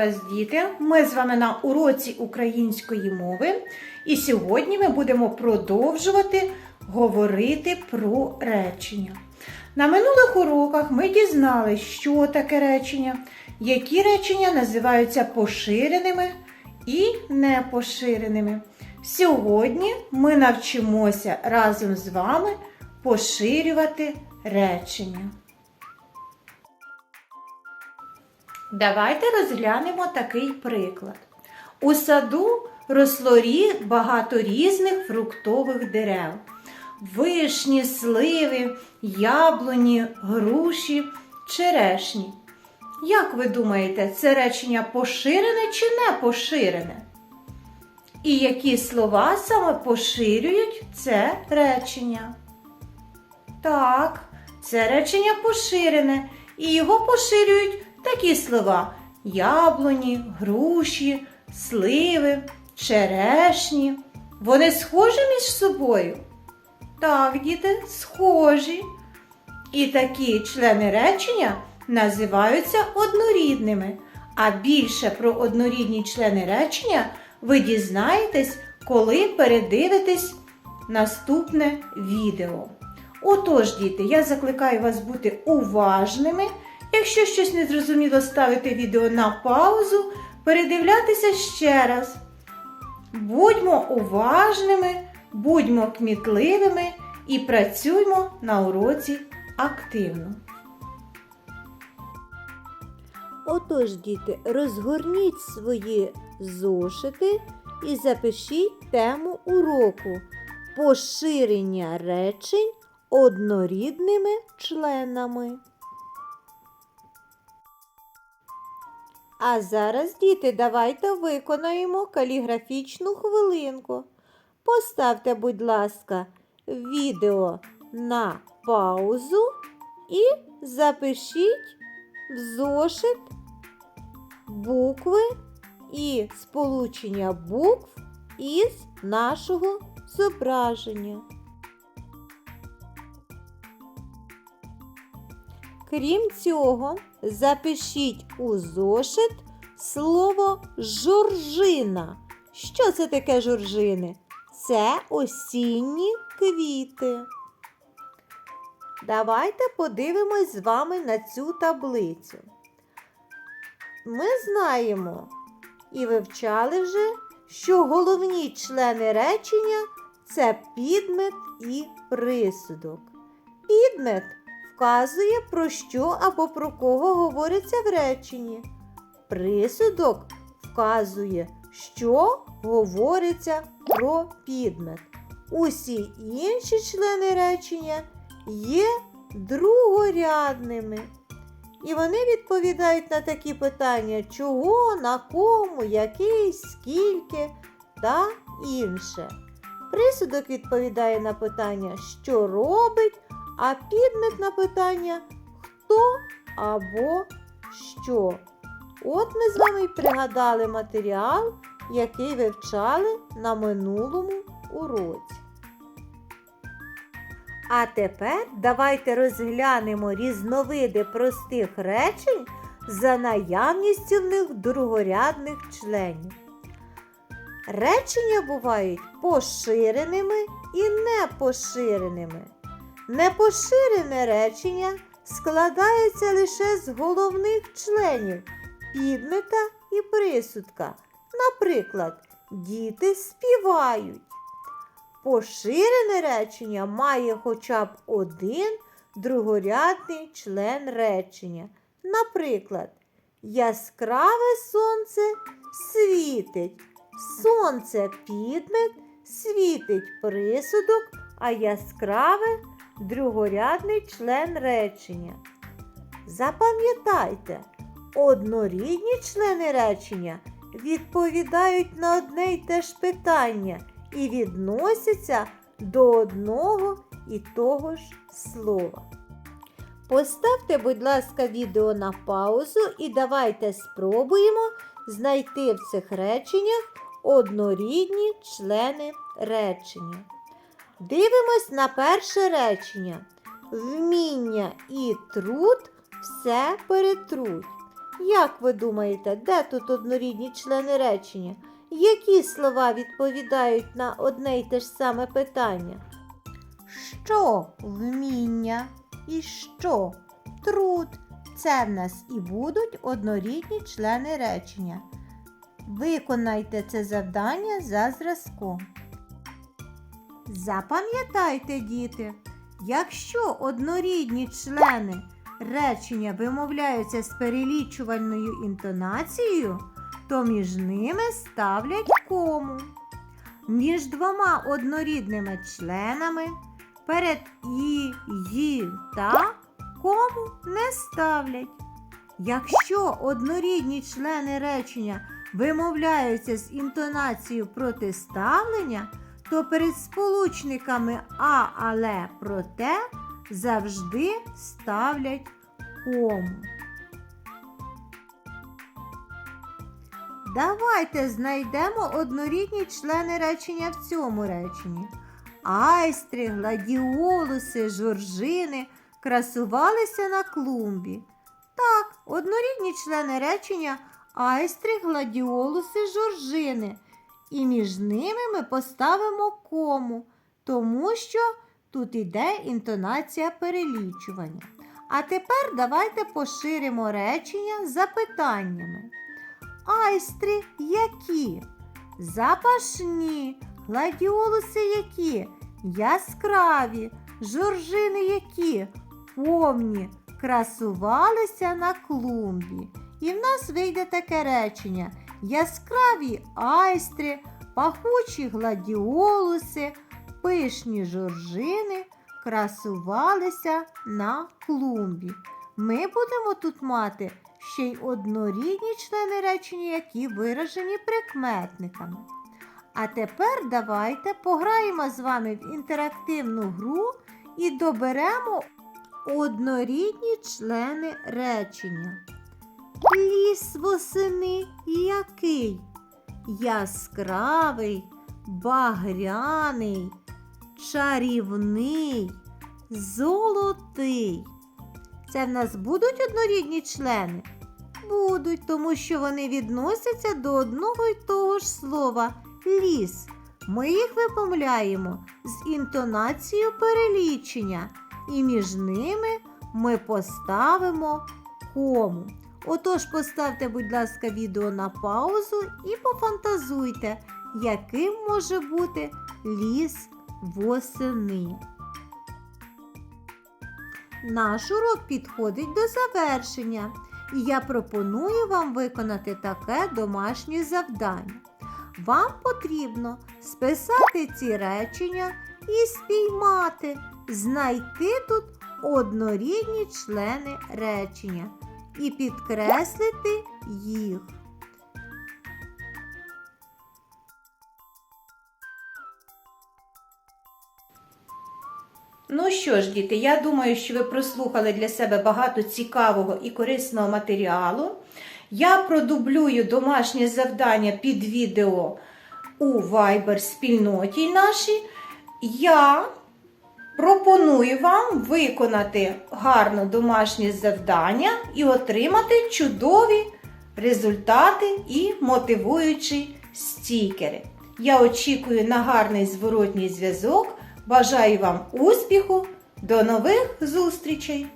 Вас, діти! Ми з вами на уроці української мови, і сьогодні ми будемо продовжувати говорити про речення. На минулих уроках ми дізналися, що таке речення, які речення називаються поширеними і непоширеними. Сьогодні ми навчимося разом з вами поширювати речення. Давайте розглянемо такий приклад. У саду росло багато різних фруктових дерев: вишні, сливи, яблуні, груші, черешні. Як ви думаєте, це речення поширене чи не поширене? І які слова саме поширюють це речення? Так, це речення поширене, і його поширюють такі слова: яблуні, груші, сливи, черешні. Вони схожі між собою? Так, діти, схожі. І такі члени речення називаються однорідними. А більше про однорідні члени речення ви дізнаєтесь, коли передивитесь наступне відео. Отож, діти, я закликаю вас бути уважними. Якщо щось не зрозуміло, ставити відео на паузу, передивлятися ще раз. Будьмо уважними, будьмо кмітливими і працюймо на уроці активно. Отож, діти, розгорніть свої зошити і запишіть тему уроку поширення речень однорідними членами. А зараз, діти, давайте виконаємо каліграфічну хвилинку. Поставте, будь ласка, відео на паузу і запишіть в зошит букви і сполучення букв із нашого зображення. Крім цього, запишіть у зошит слово жоржина. Що це таке жоржини? Це осінні квіти. Давайте подивимось з вами на цю таблицю. Ми знаємо і вивчали вже, що головні члени речення це підмет і присудок. Підмет вказує про що або про кого говориться в реченні. Присудок вказує, що говориться про підмет. Усі інші члени речення є другорядними. І вони відповідають на такі питання, чого, на кому, який, скільки та інше. Присудок відповідає на питання, що робить, а підмет на питання хто або що. От ми з вами й пригадали матеріал, який вивчали на минулому уроці. А тепер давайте розглянемо різновиди простих речень за наявністю в них другорядних членів. Речення бувають поширеними і непоширеними. Непоширене речення складається лише з головних членів підмета і присудка. Наприклад, діти співають. Поширене речення має хоча б один другорядний член речення. Наприклад, яскраве сонце світить. Сонце підмет, світить присудок, а яскраве другорядний член речення. Запам'ятайте, однорідні члени речення відповідають на одне й те ж питання і відносяться до одного і того ж слова. Поставте, будь ласка, відео на паузу і давайте спробуємо знайти в цих реченнях однорідні члени речення. Дивимось на перше речення. Вміння і труд все перетруть. Як ви думаєте, де тут однорідні члени речення? Які слова відповідають на одне й те ж саме питання? Що вміння і що труд? Це в нас і будуть однорідні члени речення. Виконайте це завдання за зразком. Запам'ятайте, діти, якщо однорідні члени речення вимовляються з перелічувальною інтонацією, то між ними ставлять кому. Між двома однорідними членами перед і, ї та кому не ставлять. Якщо однорідні члени речення вимовляються з інтонацією протиставлення, то перед сполучниками а, але, проте завжди ставлять кому. Давайте знайдемо однорідні члени речення в цьому реченні. Айстри, гладіолуси, жоржини красувалися на клумбі. Так, однорідні члени речення айстри, гладіолуси, жоржини. І між ними ми поставимо кому, тому що тут іде інтонація перелічування. А тепер давайте поширимо речення запитаннями. Айстри які? Запашні, гладіолуси які? Яскраві, жоржини які? Помні, красувалися на клумбі. І в нас вийде таке речення: яскраві айстри, пахучі гладіолуси, пишні жоржини красувалися на клумбі. Ми будемо тут мати ще й однорідні члени речення, які виражені прикметниками. А тепер давайте пограємо з вами в інтерактивну гру і доберемо однорідні члени речення. Ліс восени який? Яскравий, багряний, чарівний, золотий. Це в нас будуть однорідні члени? Будуть, тому що вони відносяться до одного й того ж слова ліс. Ми їх вимовляємо з інтонацією перелічення, і між ними ми поставимо кому. Отож, поставте, будь ласка, відео на паузу і пофантазуйте, яким може бути ліс восени. Наш урок підходить до завершення, і я пропоную вам виконати таке домашнє завдання. Вам потрібно списати ці речення і спіймати, знайти тут однорідні члени речення і підкреслити їх. Ну що ж, діти, я думаю, що ви прослухали для себе багато цікавого і корисного матеріалу. Я продублюю домашнє завдання під відео у Viber спільноті нашій. Я пропоную вам виконати гарно домашнє завдання і отримати чудові результати і мотивуючі стікери. Я очікую на гарний зворотній зв'язок. Бажаю вам успіху! До нових зустрічей!